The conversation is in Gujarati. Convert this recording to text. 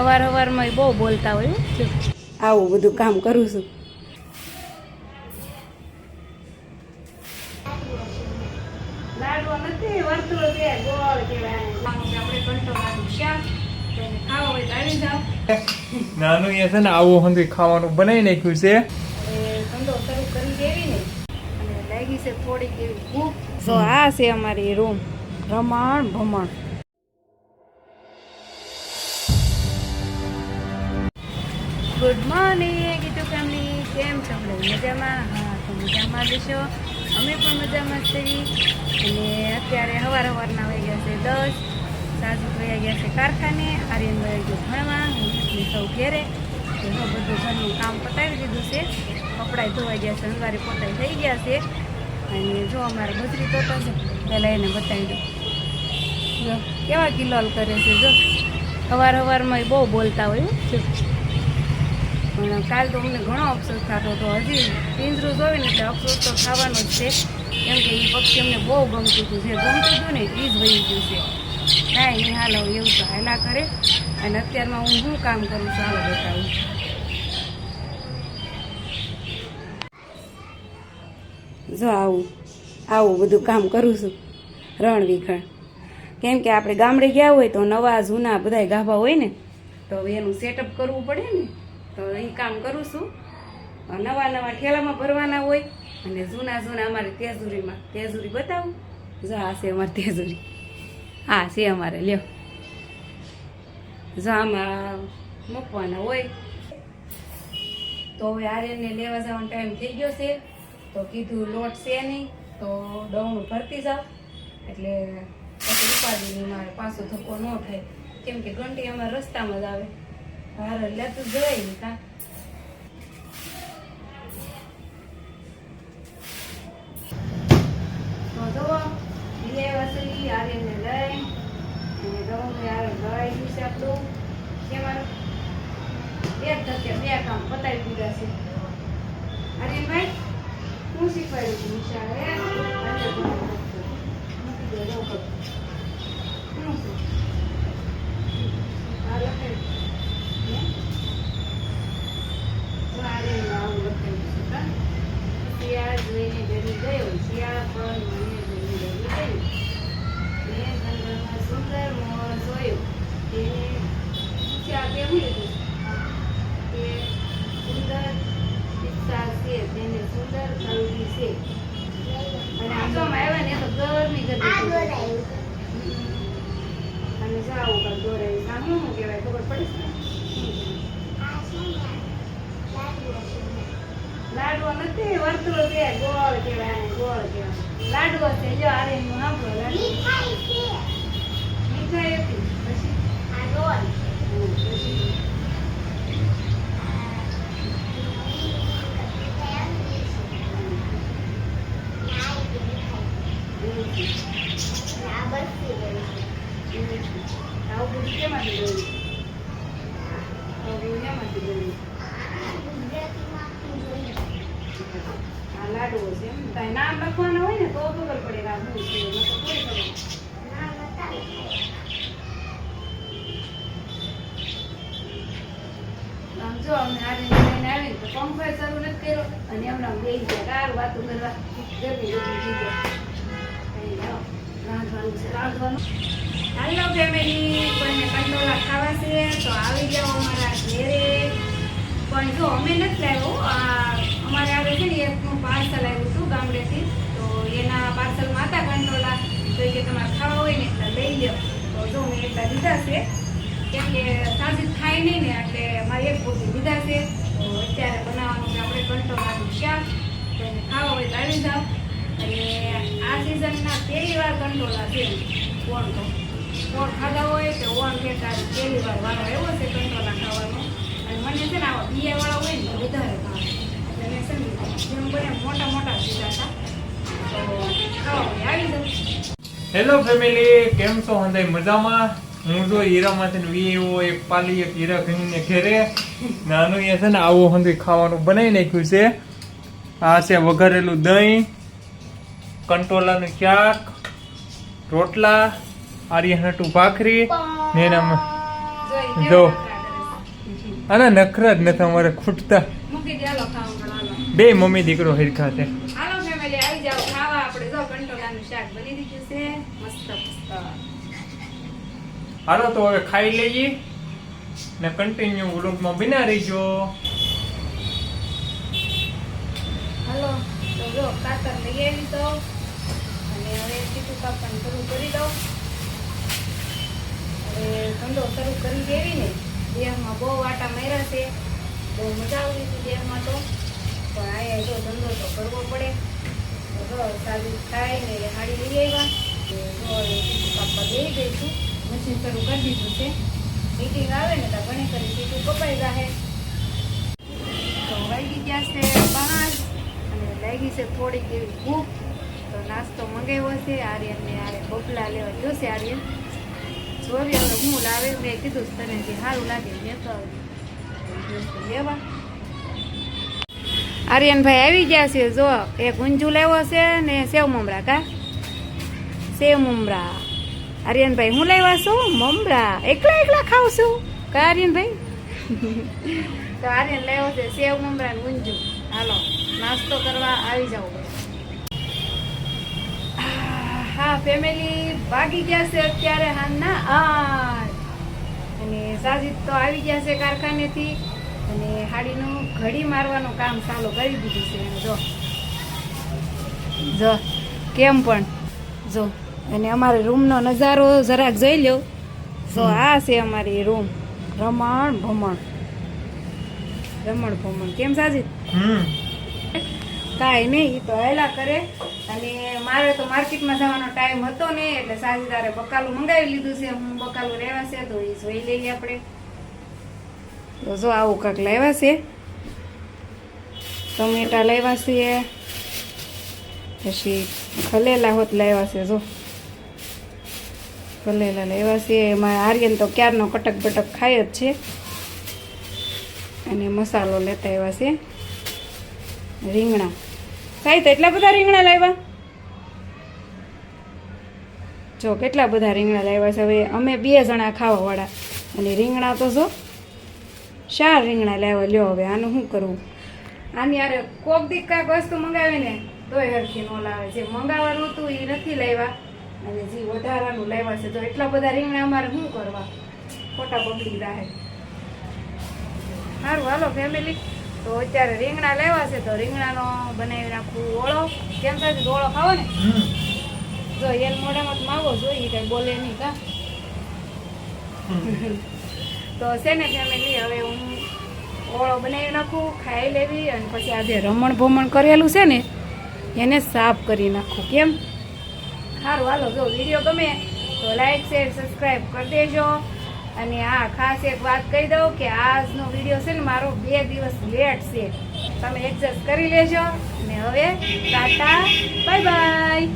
સવાર સવારમાં બહુ બોલતા હોય. આવું બધું કામ કરું છું. નાનું છે ને આવું હંધી ખાવાનું બનાવી નાખ્યું છે. ધંધો શરૂ કરી દેવી ને. અને લાગી છે થોડીક એવી ભૂખ. તો આ છે અમારી રૂમ રમણ ભમણ. ગુડ મોર્નિંગ ગીતુ ફેમિલી કેમ છો આપણે મજામાં? હા, તો મજામાં જ છો. અમે પણ મજામાં છીએ. અને અત્યારે સવાર સવારના ગયા છે દસ. સાસુ વયા ગયા છે કારખાને. આર્યન ગયું ભણવા, હું સૌ ઘેરે. તો બધું ઘરનું કામ પતાવી દીધું છે. કપડાં ધોવાઈ ગયા છે અંગારે પોતાઈ થઈ ગયા છે. અને જો અમારે ગજરી તો છે, પહેલાં એને બતાવી દો જો, કેવા કિલોલ કરે છે, જો. સવાર સવારમાં બહુ બોલતા હોય. જો પણ કાલ તો અમને ઘણો અફસોસ થતો હતો. હજી પિંજરું જોઈને એટલે અફસોસ તો થવાનો જ છે. કેમ કે એ પક્ષી અમને બહુ ગમતું હતું. જે ગમતું હતું ને એ જ વહી ગયું છે. કાંઈ નહીં, હાલો, એવું તો હાલા કરે. અને અત્યારમાં હું શું કામ કરું છું? હાલો, બતાવું. જો આવું આવું બધું કામ કરું છું રણ વિખણ કેમ કે આપણે ગામડે ગયા હોય તો નવા, જૂના બધા ગાભા હોય ને, તો એનું સેટઅપ કરવું પડે ને. તો અહીં કામ કરું છું. નવા નવા ઠેલામાં ભરવાના હોય અને જૂના જૂના અમારે તેજુરીમાં. તેજુરી બતાવું? જો આ છે અમારે તેજુરી. હા છે અમારે, લ્યો. જો આમાં મૂકવાના હોય. તો હવે આર્યનને લેવા જવાનો ટાઈમ થઈ ગયો છે. તો કીધું લોટ છે નહીં, તો ડવણું ભરતી જાવ એટલે પછી ઉપાડીને મારે પાછો ધક્કો ન થાય. કેમ કે ઘંટી અમારે રસ્તામાં જ આવે. હાર લેતું જ જવાય ને કાં. તો લઈ છે ઈ લઈ. અને ગળાઈ ગયું છે આપણું. કે મારું એક ધક્કે બે કામ પતાવી દીધા છે. આર્યનભાઈ હું શીખવાડું છું નિશાળે અને મૂકી અને જાઓ કાંઈ દોરાયું સામું શું કહેવાય ખબર પડી લાડવો નથી વર્તુળ છે ગોળ કહેવાય ગોળ કહેવાય લાડવો છે જો આરે હું સાંભળો લાડવો મીઠાઈ હતી પછી આ પછી Thank છે. એવું છે. આવું બધું કેમાંથી જોયું આવું કેમાંથી જોયું આ લાડવો છે એમ તાય નામ લખવાના હોય ને તો ખબર પડે કે શું છે નકર થોડી ખબર. આમ જો અમને આ રીતે લઈને આવીને તો પંખો શરૂ નથી કર્યો અને એમના બેસી ગયા કાર વાતો કરવા ગરમી ગરમી થઈ ગયા રાંધવાનું છે, રાંધવાનું હાલો ફેમિલી કોઈને કંટોળા ખાવા છે, તો આવી જાઓ અમારા ઘેરે. પણ જો અમે નથી લાવ્યો અમારે આવે છે ને, એકનું પાર્સલ આવ્યું હતું ગામડેથી, તો એના પાર્સલમાં હતા કંટોળા તો કે તમારે ખાવા હોય ને, એટલા લઈ લો તો જો મેં એટલા લીધા છે. કેમ કે સાજી થાય નહીં ને, એટલે મારે એક પોતે લીધા છે. તો અત્યારે બનાવવાનું છે આપણે કંટોળાનું શાક. તો એને ખાવા હોય આવી જાઓ. અને આ સિઝનના પહેલી વાર કંટોળા છે કોણ તો કોણ ખાધા હોય કે ઓણ કે પહેલી વાર વાળો એવો છે કંટોળા ખાવાનો. અને મને છે ને આવા બિયાવાળા હોય ને વધારે ભાવે. એટલે મેં છે જેમ બને મોટા મોટા લીધા હતા. હેલો ફેમિલી કેમ છો? હંધાઈ મજામાં? હું જો હીરામાંથી વી એવો એક પાલી, એક હીરા ઘણીને ઘેરે. નાનું અહીંયા છે ને આવું હંધી ખાવાનું બનાવી નાખ્યું છે. આ છે વઘારેલું દહીં કંટોલાનું શાક, રોટલા આર્યહટું ભાખરી ને એનામાં જો અને નખરા જ નથી અમારે ખૂટતા. બે મમ્મી દીકરો હરખા છે. હાલો ફેમિલી આવી જાઓ ખાવા આપણે. જો કંટોલાનું શાક બની દીધું છે. મસ્ત મસ્ત. હાલો તો હવે ખાઈ લઈએ ને કન્ટિન્યુ વ્લોગમાં બિના રહીજો. હાલો તો જો કાતર લઈ આવી તો અને હવે ટીકું કાપણ શરૂ કરી દઉં હવે ધંધો શરૂ કરી દેવી ને દેહમાં બહુ આટા માર્યા છે. બહુ મજા આવી હતી દેહમાં તો. પણ અહીંયા જો ધંધો તો કરવો પડે. તો સારું થાય ને હાડી લઈ આવ્યા. દઈ દઈશું મશીન શરૂ કરી દીધું છે. મીટિંગ આવે ને તો ઘણી કરી સીટું કપાઈ જાહે. તો વાગી ગયા છે પાંચ અને લાગી છે થોડીક એવી ભૂખ. તો નાસ્તો મંગાવ્યો છે. આર્યનને આરે બબલા લેવા છે આર્યન. જોઈએ હવે હું લાવે મેં કીધું છે તને જે સારું લાગે મેં તો લેવા આર્યનભાઈ આવી ગયા છે જો એક ઊંજું લાવ્યો છે ને સેવ મમરા કા સેવ મમરા આર્યનભાઈ હું લાવ્યા છું મમરા એકલા એકલા ખાવ છું કા આર્યનભાઈ તો આર્યન લાવ્યો છે સેવ મમરા ને ઊંજું હાલો નાસ્તો કરવા આવી જાવ હા ફેમિલી ભાગી ગયા છે અત્યારે હાલના. આઠ અને સાજીદ તો આવી ગયા છે કારખાનેથી અને હાડીનું ઘડી મારવાનું કામ ચાલુ કરી દીધું છે. જો. જો કેમ પણ. જો અને અમારે રૂમનો નજારો જરાક જોઈ લો જો આ છે અમારી રૂમ. રમણ ભમણ. રમણ ભમણ. કેમ સાજિદ? હમ. કાંઈ નહીં એ તો હેલા કરે. અને મારે તો માર્કેટમાં જવાનો ટાઈમ હતો ને, એટલે સાજીદારે બકાલું મંગાવી લીધું છે. હું બકાલું લેવા છે, તો એ જોઈ લઈએ આપણે. તો જો આવું કાંક લાવ્યા છે. ટમેટા લાવ્યા છે. પછી ખલેલા હોત લાવ્યા છે, જો. ખલેલા લાવ્યા છે. એમાં આર્યન તો ક્યારનો કટક બટક ખાય જ છે. અને મસાલો લેતા આવ્યા છે. રીંગણા. સાહેબ, એટલા બધા રીંગણા લાવ્યા? જો, કેટલા બધા રીંગણા લાવ્યા છે હવે? અમે બે જણા ખાવાવાળા. અને રીંગણા તો જો, ચાર રીંગણા લાવ્યા. લ્યો હવે, આનું શું કરવું? આની યારે કોક દીક કાંઈક વસ્તુ મંગાવે ને તોય હરખી ન લાવે. જે મંગાવવાનું હતું એ નથી લાવ્યા. અને જે વધારાનું લાવ્યા છે, તો એટલા બધા રીંગણા અમારે શું કરવા? ખોટા બગડી રહે. સારું હાલો ફેમિલી તો અત્યારે રીંગણા લેવા છે તો રીંગણાનો બનાવી નાખવું ઓળો. કેમ થાય ઓળો ખાવો ને? જો એન મોઢામાં માવો જોઈએ કઈ બોલે નહીં કા? તો છે ને ફેમિલી હવે હું ઓળો બનાવી નાખું ખાઈ લેવી અને પછી આ જે રમણ ભમણ કરેલું છે ને એને સાફ કરી નાખું. કેમ? સારું હાલો જો વીડિયો ગમે તો લાઈક શેર સબસ્ક્રાઈબ કરી દેજો. અને આ ખાસ એક વાત કહી દઉં કે આજનો વીડિયો છે ને, મારો બે દિવસ લેટ છે. તમે એડજસ્ટ કરી લેજો. ને હવે ટાટા બાય બાય